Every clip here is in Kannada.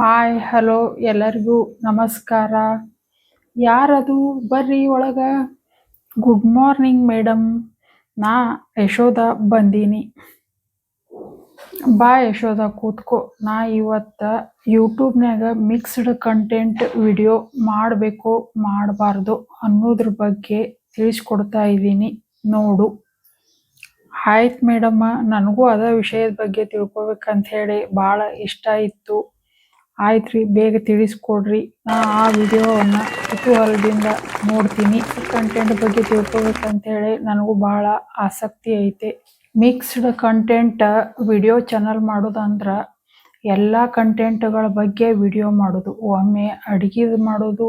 ಹಾಯ್, ಹಲೋ ಎಲ್ಲರಿಗೂ ನಮಸ್ಕಾರ. ಯಾರದು? ಬರ್ರಿ ಒಳಗ. ಗುಡ್ ಮಾರ್ನಿಂಗ್ ಮೇಡಮ್ ನಾ ಯಶೋದ ಬಂದೀನಿ. ಬಾ ಯಶೋದ ಕೂತ್ಕೋ. ನಾ ಇವತ್ತ ಯೂಟ್ಯೂಬ್ನಾಗ ಮಿಕ್ಸ್ಡ್ ಕಂಟೆಂಟ್ ವಿಡಿಯೋ ಮಾಡಬೇಕು, ಮಾಡಬಾರ್ದು ಅನ್ನೋದ್ರ ಬಗ್ಗೆ ತಿಳಿಸ್ಕೊಡ್ತಾ ಇದ್ದೀನಿ. ನೋಡು. ಆಯ್ತು ಮೇಡಮ್ಮ ನನಗೂ ಅದ ವಿಷಯದ ಬಗ್ಗೆ ತಿಳ್ಕೊಬೇಕಂತ ಹೇಳಿ ಭಾಳ ಇಷ್ಟ ಇತ್ತು. ಆಯ್ತು ಬೇಗ ತಿಳಿಸ್ಕೊಡ್ರಿ. ನಾ ಆ ವಿಡಿಯೋವನ್ನು ಕುತೂಹಲದಿಂದ ನೋಡ್ತೀನಿ. ಕಂಟೆಂಟ್ ಬಗ್ಗೆ ತಿಳ್ಕೊಬೇಕಂತೇಳಿ ನನಗೂ ಭಾಳ ಆಸಕ್ತಿ ಐತೆ. ಮಿಕ್ಸ್ಡ್ ಕಂಟೆಂಟ್ ವಿಡಿಯೋ ಚಾನಲ್ ಮಾಡೋದಂದ್ರೆ ಎಲ್ಲ ಕಂಟೆಂಟ್ಗಳ ಬಗ್ಗೆ ವಿಡಿಯೋ ಮಾಡೋದು. ಒಮ್ಮೆ ಅಡುಗೆದು ಮಾಡೋದು,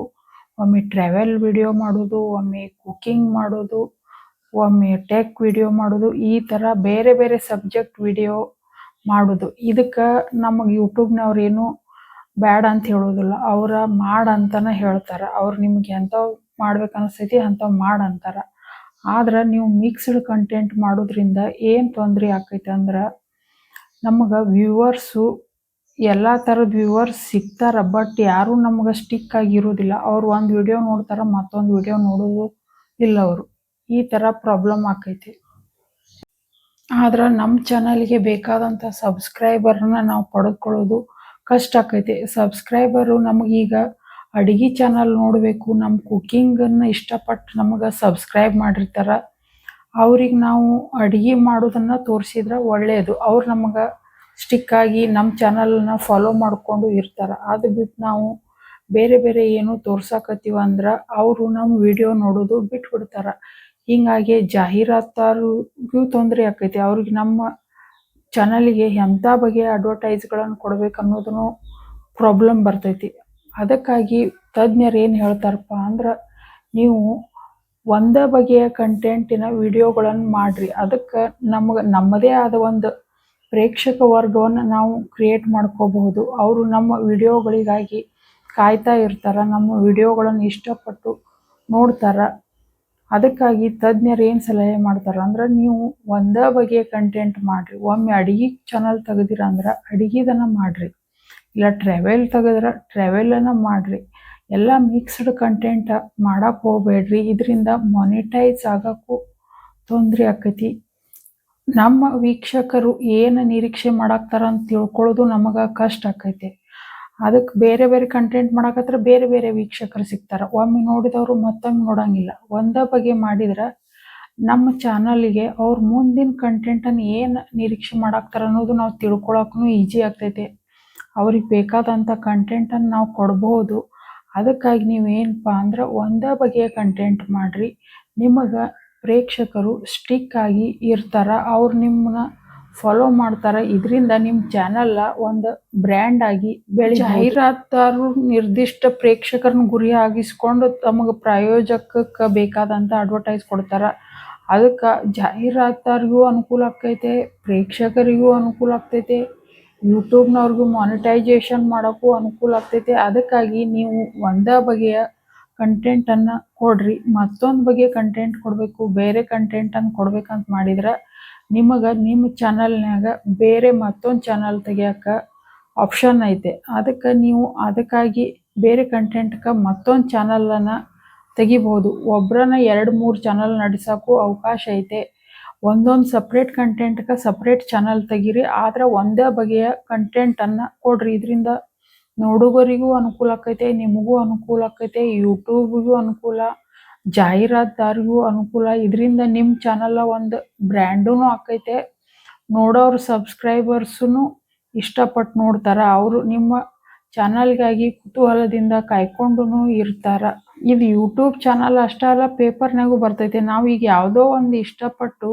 ಒಮ್ಮೆ ಟ್ರಾವೆಲ್ ವಿಡಿಯೋ ಮಾಡೋದು, ಒಮ್ಮೆ ಕುಕ್ಕಿಂಗ್ ಮಾಡೋದು, ಒಮ್ಮೆ ಟೆಕ್ ವಿಡಿಯೋ ಮಾಡೋದು, ಈ ಥರ ಬೇರೆ ಬೇರೆ ಸಬ್ಜೆಕ್ಟ್ ವಿಡಿಯೋ ಮಾಡೋದು. ಇದಕ್ಕೆ ನಮಗೆ ಯೂಟ್ಯೂಬ್ನವ್ರು ಏನು ಬ್ಯಾಡ ಅಂತ ಹೇಳೋದಿಲ್ಲ ಅವ್ರ ಮಾಡ ಅಂತಾನೆ ಹೇಳ್ತಾರೆ. ಅವ್ರು ನಿಮ್ಗೆ ಎಂಥವು ಮಾಡ್ಬೇಕು ಅನಿಸ್ತೈತಿ ಮಾಡ ಅಂತಾರೆ. ಆದ್ರೆ ನೀವು ಮಿಕ್ಸ್ಡ್ ಕಂಟೆಂಟ್ ಮಾಡೋದ್ರಿಂದ ಏನ್ ತೊಂದರೆ ಆಕೈತೆ ಅಂದ್ರೆ ನಮಗೆ ವ್ಯೂವರ್ಸು ಎಲ್ಲ ಥರದ ವ್ಯೂವರ್ಸ್ ಸಿಗ್ತಾರ ಬಟ್ ಯಾರು ನಮ್ಗೆ ಸ್ಟಿಕ್ ಆಗಿರೋದಿಲ್ಲ. ಅವ್ರು ಒಂದು ವಿಡಿಯೋ ನೋಡ್ತಾರ, ಮತ್ತೊಂದು ವಿಡಿಯೋ ನೋಡೋದು ಇಲ್ಲ ಅವರು. ಈ ಥರ ಪ್ರಾಬ್ಲಮ್ ಆಕೈತಿ. ಆದ್ರೆ ನಮ್ಮ ಚಾನಲ್ಗೆ ಬೇಕಾದಂಥ ಸಬ್ಸ್ಕ್ರೈಬರ್ನ ನಾವು ಪಡೆದುಕೊಳ್ಳೋದು ಕಷ್ಟ ಆಕೈತಿ. ಸಬ್ಸ್ಕ್ರೈಬರು ನಮಗೀಗ ಅಡುಗೆ ಚಾನಲ್ ನೋಡಬೇಕು. ನಮ್ಮ ಕುಕ್ಕಿಂಗನ್ನು ಇಷ್ಟಪಟ್ಟು ನಮಗೆ ಸಬ್ಸ್ಕ್ರೈಬ್ ಮಾಡಿರ್ತಾರೆ. ಅವ್ರಿಗೆ ನಾವು ಅಡುಗೆ ಮಾಡೋದನ್ನು ತೋರಿಸಿದ್ರೆ ಒಳ್ಳೆಯದು ಅವ್ರು ನಮಗೆ ಸ್ಟಿಕ್ ಆಗಿ ನಮ್ಮ ಚಾನಲ್ನ ಫಾಲೋ ಮಾಡಿಕೊಂಡು ಇರ್ತಾರೆ. ಅದು ಬಿಟ್ಟು ನಾವು ಬೇರೆ ಬೇರೆ ಏನು ತೋರ್ಸಕತ್ತೀವ ಅಂದ್ರೆ ಅವರು ನಮ್ಮ ವಿಡಿಯೋ ನೋಡೋದು ಬಿಟ್ಬಿಡ್ತಾರೆ. ಹಿಂಗಾಗಿ ಜಾಹೀರಾತಾರಿಗೂ ತೊಂದರೆ ಆಕೈತಿ. ಅವ್ರಿಗೆ ನಮ್ಮ ಚಾನಲಿಗೆ ಎಂಥ ಬಗೆಯ ಅಡ್ವರ್ಟೈಸ್ಗಳನ್ನು ಕೊಡ್ಬೇಕು ಅನ್ನೋದನ್ನು ಪ್ರಾಬ್ಲಮ್ ಬರ್ತೈತಿ. ಅದಕ್ಕಾಗಿ ತಜ್ಞರು ಏನು ಹೇಳ್ತಾರಪ್ಪ ಅಂದ್ರೆ, ನೀವು ಒಂದೇ ಬಗೆಯ ಕಂಟೆಂಟಿನ ವಿಡಿಯೋಗಳನ್ನು ಮಾಡಿರಿ. ಅದಕ್ಕೆ ನಮಗೆ, ನಮ್ಮದೇ ಆದ ಒಂದು ಪ್ರೇಕ್ಷಕ ವರ್ಗವನ್ನು ನಾವು ಕ್ರಿಯೇಟ್ ಮಾಡ್ಕೋಬಹುದು. ಅವರು ನಮ್ಮ ವಿಡಿಯೋಗಳಿಗಾಗಿ ಕಾಯ್ತಾ ಇರ್ತಾರೆ, ನಮ್ಮ ವಿಡಿಯೋಗಳನ್ನು ಇಷ್ಟಪಟ್ಟು ನೋಡ್ತಾರೆ. ಅದಕ್ಕಾಗಿ ತಜ್ಞರು ಏನು ಸಲಹೆ ಮಾಡ್ತಾರೆ ಅಂದ್ರೆ ನೀವು ಒಂದೇ ಬಗೆಯ ಕಂಟೆಂಟ್ ಮಾಡಿರಿ. ಒಮ್ಮೆ ಅಡಿಗೆ ಚಾನಲ್ ತೆಗೆದಿರ ಅಂದ್ರೆ ಅಡಿಗೆದನ್ನು ಮಾಡಿರಿ. ಇಲ್ಲ ಟ್ರಾವೆಲ್ ತೆಗೆದ್ರೆ ಟ್ರಾವೆಲನ್ನು ಮಾಡಿರಿ. ಎಲ್ಲ ಮಿಕ್ಸ್ಡ್ ಕಂಟೆಂಟ್ ಮಾಡಕ್ಕೆ ಹೋಗಬೇಡ್ರಿ. ಇದರಿಂದ ಮೊನಿಟೈಸ್ ಆಗೋಕ್ಕೂ ತೊಂದರೆ ಆಕೈತಿ. ನಮ್ಮ ವೀಕ್ಷಕರು ಏನು ನಿರೀಕ್ಷೆ ಮಾಡಾಕ್ತಾರ ಅಂತ ತಿಳ್ಕೊಳ್ಳೋದು ನಮಗೆ ಕಷ್ಟ ಆಕೈತಿ. ಅದಕ್ಕೆ ಬೇರೆ ಬೇರೆ ಕಂಟೆಂಟ್ ಮಾಡಕತ್ರ ಬೇರೆ ಬೇರೆ ವೀಕ್ಷಕರು ಸಿಗ್ತಾರೆ. ಒಮ್ಮೆ ನೋಡಿದವರು ಮತ್ತೊಮ್ಮೆ ನೋಡಂಗಿಲ್ಲ. ಒಂದೇ ಬಗೆ ಮಾಡಿದ್ರೆ ನಮ್ಮ ಚಾನಲ್ಗೆ ಅವ್ರ ಮುಂದಿನ ಕಂಟೆಂಟನ್ನು ಏನು ನಿರೀಕ್ಷೆ ಮಾಡಾಕ್ತಾರ ಅನ್ನೋದು ನಾವು ತಿಳ್ಕೊಳಕ್ಕೂ ಈಜಿ ಆಗ್ತೈತೆ. ಅವ್ರಿಗೆ ಬೇಕಾದಂಥ ಕಂಟೆಂಟನ್ನು ನಾವು ಕೊಡ್ಬೋದು. ಅದಕ್ಕಾಗಿ ನೀವು ಏನಪ್ಪ ಅಂದ್ರೆ ಒಂದೇ ಬಗೆಯ ಕಂಟೆಂಟ್ ಮಾಡಿರಿ. ನಿಮಗೆ ಪ್ರೇಕ್ಷಕರು ಸ್ಟಿಕ್ ಆಗಿ ಇರ್ತಾರೆ. ಅವ್ರು ನಿಮ್ಮನ್ನ ಫಾಲೋ ಮಾಡ್ತಾರೆ. ಇದರಿಂದ ನಿಮ್ಮ ಚಾನೆಲ್ ಒಂದು ಬ್ರ್ಯಾಂಡ್ ಆಗಿ ಬೆಳಿ ಜಾಹೀರಾತಾರು ನಿರ್ದಿಷ್ಟ ಪ್ರೇಕ್ಷಕರನ್ನ ಗುರಿ ಆಗಿಸ್ಕೊಂಡು ತಮಗೆ ಪ್ರಾಯೋಜಕಕ್ಕೆ ಬೇಕಾದಂಥ ಅಡ್ವರ್ಟೈಸ್ ಕೊಡ್ತಾರೆ. ಅದಕ್ಕೆ ಜಾಹೀರಾತಾರಿಗೂ ಅನುಕೂಲ ಆಗ್ತೈತೆ, ಪ್ರೇಕ್ಷಕರಿಗೂ ಅನುಕೂಲ ಆಗ್ತೈತೆ ಯೂಟ್ಯೂಬ್ನವ್ರಿಗೂ ಮಾನಿಟೈಜೇಷನ್ ಮಾಡೋಕ್ಕೂ ಅನುಕೂಲ ಆಗ್ತೈತೆ. ಅದಕ್ಕಾಗಿ ನೀವು ಒಂದೇ ಬಗೆಯ ಕಂಟೆಂಟನ್ನು ಕೊಡ್ರಿ. ಮತ್ತೊಂದು ಬಗೆಯ ಕಂಟೆಂಟ್ ಕೊಡಬೇಕು. ಬೇರೆ ಕಂಟೆಂಟನ್ನು ಕೊಡ್ಬೇಕಂತ ಮಾಡಿದ್ರೆ ನಿಮಗೆ ನಿಮ್ಮ ಚಾನಲ್ನ್ಯಾಗ ಬೇರೆ ಮತ್ತೊಂದು ಚಾನಲ್ ತೆಗಿಯಾಕ ಆಪ್ಷನ್ ಐತೆ. ಅದಕ್ಕೆ ನೀವು ಅದಕ್ಕಾಗಿ ಬೇರೆ ಕಂಟೆಂಟ್ಗೆ ಮತ್ತೊಂದು ಚಾನಲನ್ನು ತೆಗಿಬೋದು. ಒಬ್ರನ್ನ ಎರಡು ಮೂರು ಚಾನಲ್ ನಡೆಸೋಕ್ಕೂ ಅವಕಾಶ ಐತೆ. ಒಂದೊಂದು ಸಪ್ರೇಟ್ ಕಂಟೆಂಟ್ಗೆ ಸಪ್ರೇಟ್ ಚಾನಲ್ ತೆಗೀರಿ. ಆದರೆ ಒಂದೇ ಬಗೆಯ ಕಂಟೆಂಟನ್ನು ಕೊಡ್ರಿ. ಇದರಿಂದ ನೋಡುಗರಿಗೂ ಅನುಕೂಲ ಆಕೈತೆ, ನಿಮಗೂ ಅನುಕೂಲ ಆಕೈತೆ ಯೂಟ್ಯೂಬ್ಗೂ ಅನುಕೂಲ. ಜಾಹೀರಾತುದಾರಿಗೂ ಅನುಕೂಲ. ಇದರಿಂದ ನಿಮ್ಮ ಚಾನಲ್ ಒಂದು ಬ್ರ್ಯಾಂಡೂ ಆಕೈತೆ. ನೋಡೋರು ಸಬ್ಸ್ಕ್ರೈಬರ್ಸೂ ಇಷ್ಟಪಟ್ಟು ನೋಡ್ತಾರೆ. ಅವರು ನಿಮ್ಮ ಚಾನಲ್ಗಾಗಿ ಕುತೂಹಲದಿಂದ ಕಾಯ್ಕೊಂಡು ಇರ್ತಾರೆ. ಇದು ಯೂಟ್ಯೂಬ್ ಚಾನಲ್ ಅಷ್ಟೇ ಅಲ್ಲ ಪೇಪರ್ನಾಗೂ ಬರ್ತೈತೆ. ನಾವು ಈಗ ಯಾವುದೋ ಒಂದು ಇಷ್ಟಪಟ್ಟು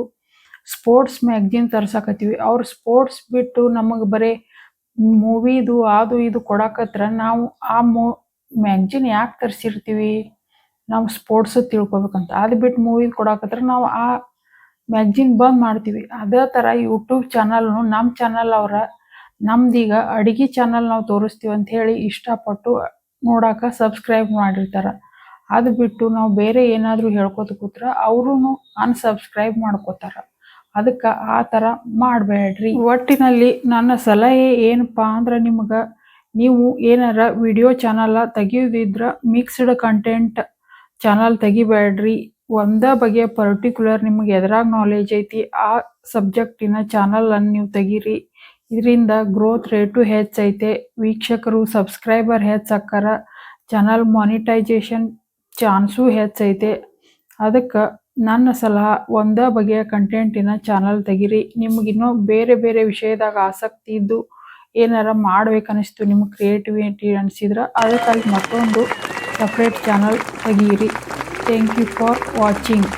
ಸ್ಪೋರ್ಟ್ಸ್ ಮ್ಯಾಗ್ಝಿನ್ ತರ್ಸಕತ್ತೀವಿ. ಅವ್ರು ಸ್ಪೋರ್ಟ್ಸ್ ಬಿಟ್ಟು ನಮಗೆ ಬರೀ ಮೂವಿದು ಅದು ಇದು ಕೊಡಕತ್ರ ನಾವು ಆ ಮೂ ಮ್ಯಾಗ್ಝಿನ್ ಯಾಕೆ ತರಿಸಿರ್ತೀವಿ? ನಾವು ಸ್ಪೋರ್ಟ್ಸ್ ತಿಳ್ಕೊಬೇಕಂತ. ಅದು ಬಿಟ್ಟು ಮೂವಿ ಕೊಡಾಕತ್ರ ನಾವು ಆ ಮ್ಯಾಗ್ಜಿನ್ ಬಂದ್ ಮಾಡ್ತೀವಿ. ಅದೇ ಥರ ಯೂಟ್ಯೂಬ್ ಚಾನಲ್ನು ನಮ್ಮ ಚಾನಲ್ ಅವರ ನಮ್ದೀಗ ಅಡಿಗೆ ಚಾನಲ್ ನಾವು ತೋರಿಸ್ತೀವಿ ಅಂತ ಹೇಳಿ ಇಷ್ಟಪಟ್ಟು ನೋಡಾಕ ಸಬ್ಸ್ಕ್ರೈಬ್ ಮಾಡಿರ್ತಾರೆ. ಅದು ಬಿಟ್ಟು ನಾವು ಬೇರೆ ಏನಾದರೂ ಹೇಳ್ಕೊತ ಕೂತ್ರೆ ಅವರು ಅನ್ಸಬ್ಸ್ಕ್ರೈಬ್ ಮಾಡ್ಕೋತಾರೆ. ಅದಕ್ಕೆ ಆ ಥರ ಮಾಡಬೇಡ್ರಿ. ಒಟ್ಟಿನಲ್ಲಿ ನನ್ನ ಸಲಹೆ ಏನಪ್ಪ ಅಂದ್ರೆ ನಿಮ್ಗೆ ನೀವು ಏನಾರ ವಿಡಿಯೋ ಚಾನಲ್ ತೆಗಿಯೋದಿದ್ರ ಮಿಕ್ಸ್ಡ್ ಕಂಟೆಂಟ್ ಚಾನಲ್ ತೆಗಿಬೇಡ್ರಿ. ಒಂದ ಬಗೆಯ ಪರ್ಟಿಕ್ಯುಲರ್ ನಿಮ್ಗೆ ಎದ್ರಾಗ ನಾಲೆಜ್ ಐತಿ, ಆ ಸಬ್ಜೆಕ್ಟಿನ ಚಾನಲ್ ಅನ್ನು ನೀವು ತೆಗೀರಿ. ಇದರಿಂದ ಗ್ರೋತ್ ರೇಟು ಹೆಚ್ಚೈತೆ ವೀಕ್ಷಕರು ಸಬ್ಸ್ಕ್ರೈಬರ್ ಹೆಚ್ಚಾಕಾರ ಚಾನಲ್ ಮಾನಿಟೈಜೇಷನ್ ಚಾನ್ಸು ಹೆಚ್ಚೈತೆ ಅದಕ್ಕೆ ನನ್ನ ಸಲಹಾ, ಒಂದ ಬಗೆಯ ಕಂಟೆಂಟಿನ ಚಾನಲ್ ತೆಗೀರಿ. ನಿಮಗಿನ್ನೂ ಬೇರೆ ಬೇರೆ ವಿಷಯದಾಗ ಆಸಕ್ತಿ ಇದ್ದು ಏನಾರ ಮಾಡ್ಬೇಕನ್ನಿಸ್ತು, ನಿಮ್ಗೆ ಕ್ರಿಯೇಟಿವಿಟಿ ಅನಿಸಿದ್ರೆ, ಅದಕ್ಕಾಗಿ ಮತ್ತೊಂದು ಸಪ್ರೇಟ್ ಚಾನಲ್ ತೆಗೀರಿ ಥ್ಯಾಂಕ್ ಯು ಫಾರ್ ವಾಚಿಂಗ್